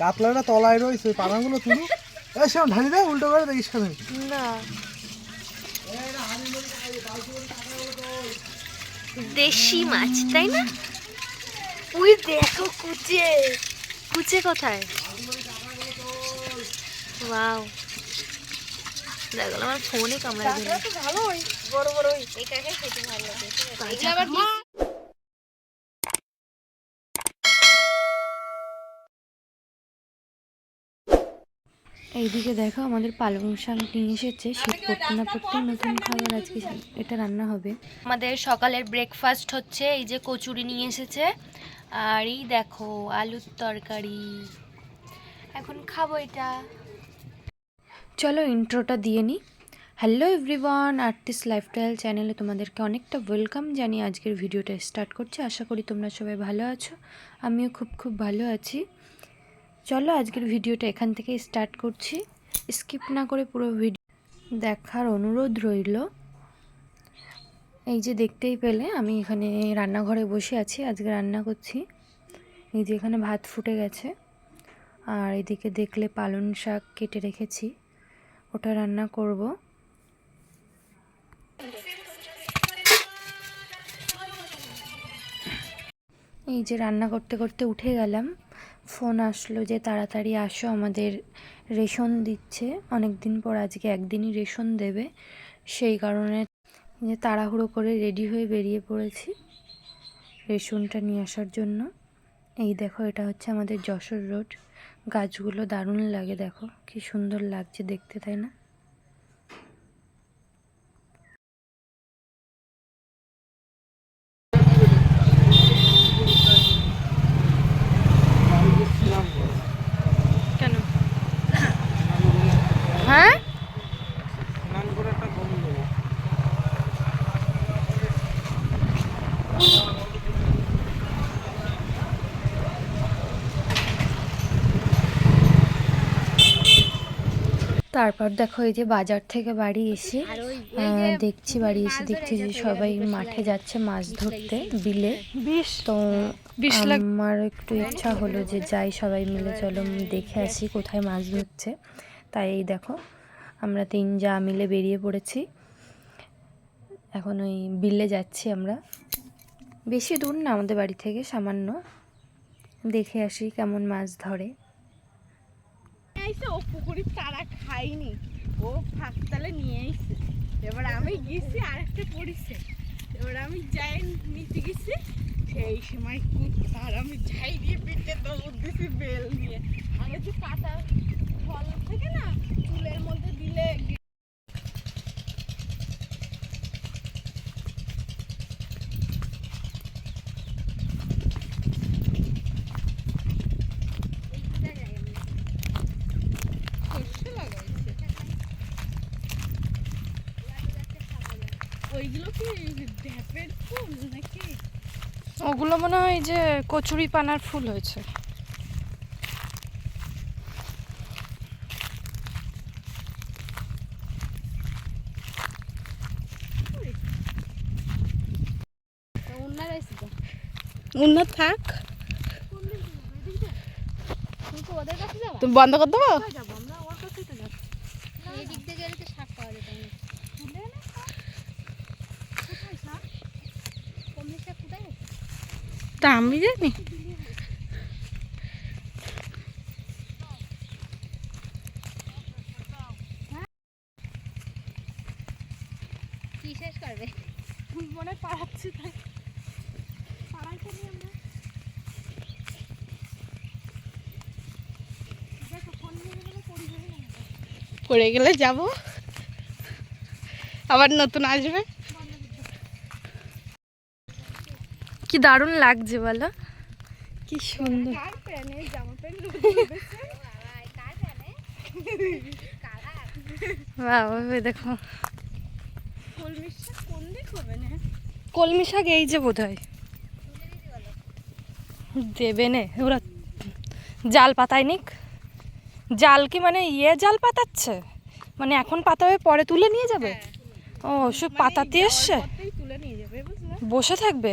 কাতলাটা তলায় রয়েছে পানাগুলো তুলো। এই সেরকম ঢালি দেয় উল্টো করে দেখিস কেন না। দেশি মাছ তাই না? ওই দেখো কুচে। কুচে কোথায়? ওয়াও। দেখো আমার ফোনে ক্যামেরা দিল। ভালোই বড় বড়ই। এটাকে খেতে ভালো লাগে। এইদিকে দেখো আমাদের পালং শাক নিয়ে এসেছে শীত পড়তে না পড়তে নতুন খাবার আজকে এটা রান্না হবে। আমাদের সকালের ব্রেকফাস্ট হচ্ছে এই যে কচুরি নিয়ে এসেছে আর এই দেখো আলুর তরকারি। এখন খাব এটা। চলো ইন্ট্রোটা দিয়ে নিই হ্যালো এভরিওয়ান আর্টিস্ট লাইফস্টাইল চ্যানেলে তোমাদেরকে অনেকটা ওয়েলকাম জানিয়ে আজকের ভিডিওটা স্টার্ট করছি। আশা করি তোমরা সবাই ভালো আছো আমিও খুব খুব ভালো আছি। চলো আজকের ভিডিওটা এখান থেকে স্টার্ট করছি। স্কিপ না করে পুরো ভিডিও দেখার অনুরোধ রইল। এই যে দেখতেই পেলে, আমি এখানে রান্নাঘরে বসে আছি, আজকে রান্না করছি। এই যে এখানে ভাত ফুটে গেছে, আর এদিকে দেখলে পালং শাক কেটে রেখেছি, ওটা রান্না করব। এই যে রান্না করতে করতে উঠে গেলাম ফোন আসলো যে, তাড়াতাড়ি আসো, আমাদের রেশন দিচ্ছে। অনেক দিন পর আজকে একদিনই রেশন দেবে। সেই কারণে যে, তাড়াহুড়ো করে রেডি হয়ে বেরিয়ে পড়েছি রেশনটা নিয়ে আসার জন্য। এই দেখো, এটা হচ্ছে আমাদের যশোর রোড। গাছগুলো দারুণ লাগে, দেখো। কি সুন্দর লাগছে দেখতে, তাই না কেন হ্যাঁ স্নান করে একটা ঘুম দেবো তারপর দেখো এই যে বাজার থেকে বাড়ি এসে দেখছি বাড়ি এসে দেখছি যে সবাই মাঠে যাচ্ছে মাছ ধরতে বিলে। তো আমার একটু ইচ্ছা হলো যে যাই সবাই মিলে চলো দেখে আসি কোথায় মাছ ধরছে। তাই এই দেখো আমরা তিন যা মিলে বেরিয়ে পড়েছি। এখন ওই বিলে যাচ্ছি আমরা। বেশি দূর না আমাদের বাড়ি থেকে সামান্য। দেখে আসি কেমন মাছ ধরে। আইসে ও পুকুরির তারা খাইনি ও ফাঁক তালে নিয়ে এসেছে এবার আমি গেছি আর একটা পড়িছে এবার আমি যাই নিতে গেছি। সেই সময় কুদ আর আমি যাই দিয়ে পিঠে দৌড় দিছি বেল নিয়ে। আমি তো পাতা ফল থেকে না চুলের মধ্যে দিলে সর্ষে লাগাইছে ওইগুলো কি ঢ্যাপের ফুল নাকি? ওগুলো মনে হয় যে কচুরি পানার ফুল হয়েছে। উন্নত থাক। তুমি বন্ধ করে দেবো? তা আমি জানি। কি শেষ করবে? মনে পাড়াচ্ছি তাই। পাড়াইতে নিয়ে আমরা পড়ে গেলে যাব। আবার নতুন আসবে। কি দারুণ লাগছে বলো? কি সুন্দর। বাবা দেখো। কলমি শাক এই যে বোধ হয় দেবে নে ওরা জাল পাতায় নিক। জাল কি মানে ইয়ে জাল পাতাচ্ছে? মানে এখন পাতাবে পরে তুলে নিয়ে যাবে? ও সব পাতাতে এসছে? বসে থাকবে?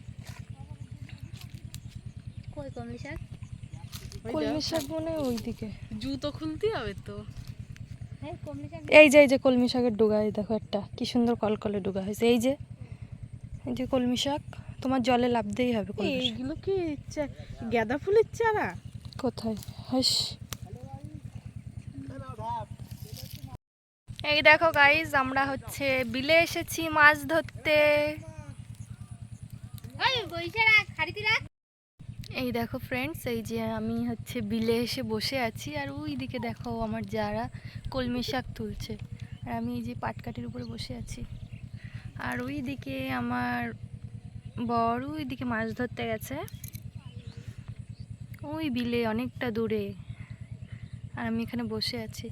কই কমলি শাক। কলমি শাক মনে হয় ওইদিকে। জুতো খুলতে হবে তো। হ্যাঁ এই যে এই যে কলমি শাকের ডুগা এই দেখো একটা কি সুন্দর কলকলে ডুগা হয়েছে। এই যে এই যে কলমি শাক তোমার জলে লাভ দিয়েই হবে এইগুলো কি গাঁদা ফুলের চারা? কোথায়? হাস। এই দেখো গাইজ আমরা হচ্ছে বিলে এসেছি মাছ ধরতে। এই দেখো ফ্রেন্ডস এই যে আমি হচ্ছে বিলে এসে বসে আছি আর ওই দিকে দেখো আমার যারা কলমি শাক তুলছে। আর আমি এই যে পাটকাঠির উপরে বসে আছি। আর ওই দিকে আমার বর ওই দিকে মাছ ধরতে গেছে। ওই বিলে অনেকটা দূরে। আর আমি এখানে বসে আছি।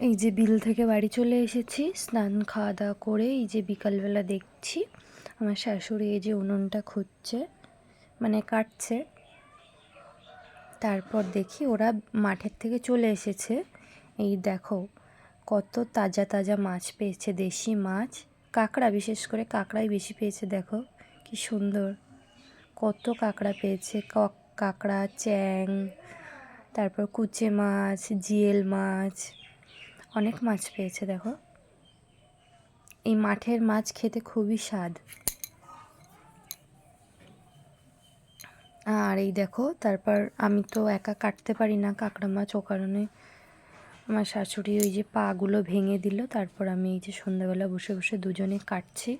এই যে বিল থেকে বাড়ি চলে এসেছি, স্নান খাওয়া দাওয়া করে এই যে বিকালবেলা দেখছি, আমার শাশুড়ি এই যে উনুনটা খুঁজছে মানে কাটছে। তারপর দেখি ওরা মাঠের থেকে চলে এসেছে। এই দেখো, কত তাজা তাজা মাছ পেয়েছে, দেশি মাছ, কাঁকড়া, বিশেষ করে কাঁকড়াই বেশি পেয়েছে, দেখো, কি সুন্দর। কত কাঁকড়া পেয়েছে, কক- কাঁকড়া, চ্যাং, তারপর কুচে মাছ, জিয়েল মাছ অনেক মাছ পেয়েছে, দেখো। এই মাঠের মাছ খেতে খুবই স্বাদ। আর এই দেখো, তারপর আমি তো একা কাটতে পারি না কাঁকড়া মাছ, ও কারণে আমার শাশুড়ি ওই যে পাগুলো ভেঙে দিল। তারপর আমি এই যে সন্ধ্যাবেলা বসে বসে দুজনে কাটছি।